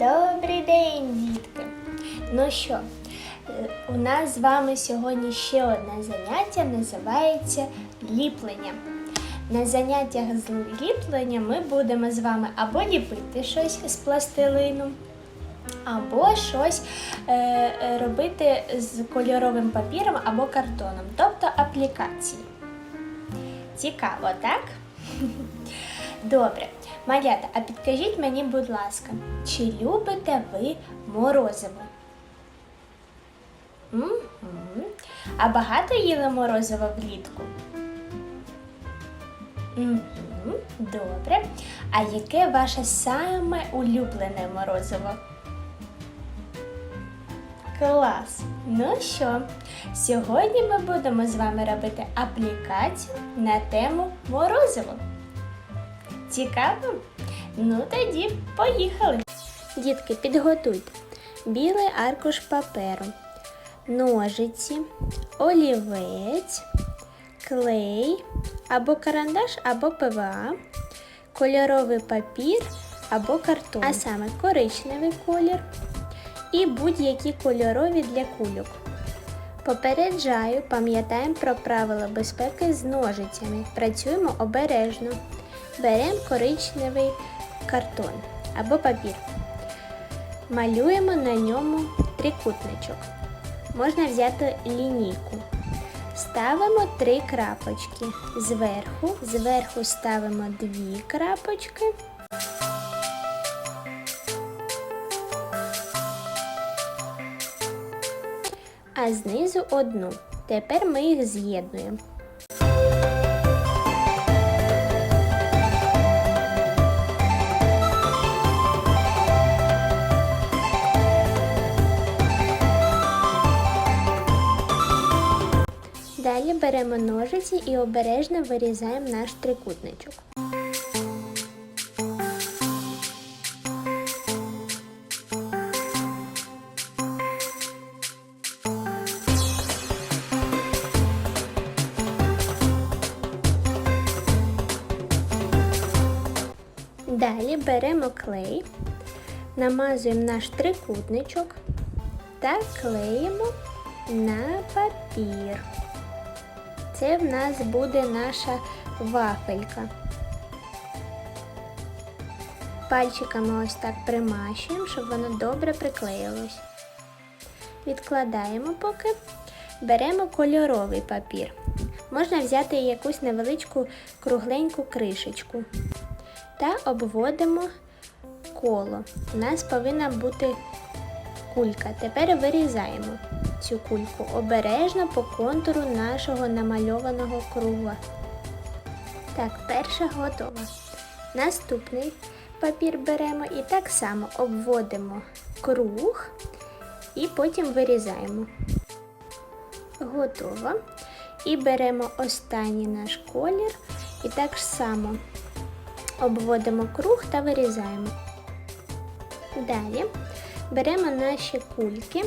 Добрий день, дітки! Ну що, е, у нас з вами сьогодні ще одне заняття, називається ліплення. На заняттях з ліплення ми будемо з вами або ліпити щось з пластилину, або щось е, робити з кольоровим папіром або картоном, тобто аплікації. Цікаво, так? Добре. Малята, а підкажіть мені, будь ласка, чи любите ви морозиво? Мгм. А багато їли морозиво влітку? Мгм. Добре. А яке ваше саме улюблене морозиво? Клас! Ну що, сьогодні ми будемо з вами робити аплікацію на тему морозиво. Цікаво? Ну тоді поїхали. Дітки, підготуйте білий аркуш паперу, ножиці, олівець, клей або карандаш, або ПВА, кольоровий папір або картон, а саме коричневий колір і будь-які кольорові для кульок. Попереджаю, пам'ятаємо про правила безпеки з ножицями. Працюємо обережно. Беремо коричневий картон або папір. Малюємо на ньому трикутничок. Можна взяти лінійку. Ставимо три крапочки зверху, зверху ставимо дві крапочки. А знизу одну. Тепер ми їх з'єднуємо. Далі беремо ножиці і обережно вирізаємо наш трикутничок. Далі беремо клей, намазуємо наш трикутничок та клеїмо на папір. Це в нас буде наша вафелька. Пальчиками ось так примащуємо, щоб воно добре приклеїлось. Відкладаємо поки. Беремо кольоровий папір. Можна взяти якусь невеличку кругленьку кришечку та обводимо коло. У нас повинна бути кулька. Тепер вирізаємо цю кульку обережно по контуру нашого намальованого круга. Так, перша готова. Наступний папір беремо і так само обводимо круг і потім вирізаємо. Готово. І беремо останній наш колір і так само обводимо круг та вирізаємо. Далі беремо наші кульки,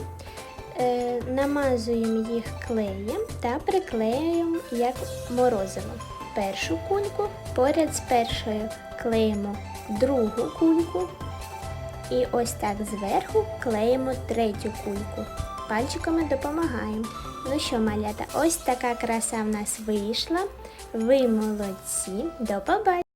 намазуємо їх клеєм та приклеюємо як морозиво. Першу кульку поряд з першою клеїмо другу кульку. І ось так зверху клеїмо третю кульку. Пальчиками допомагаємо. Ну що, малята, ось така краса в нас вийшла. Ви молодці. До побачення!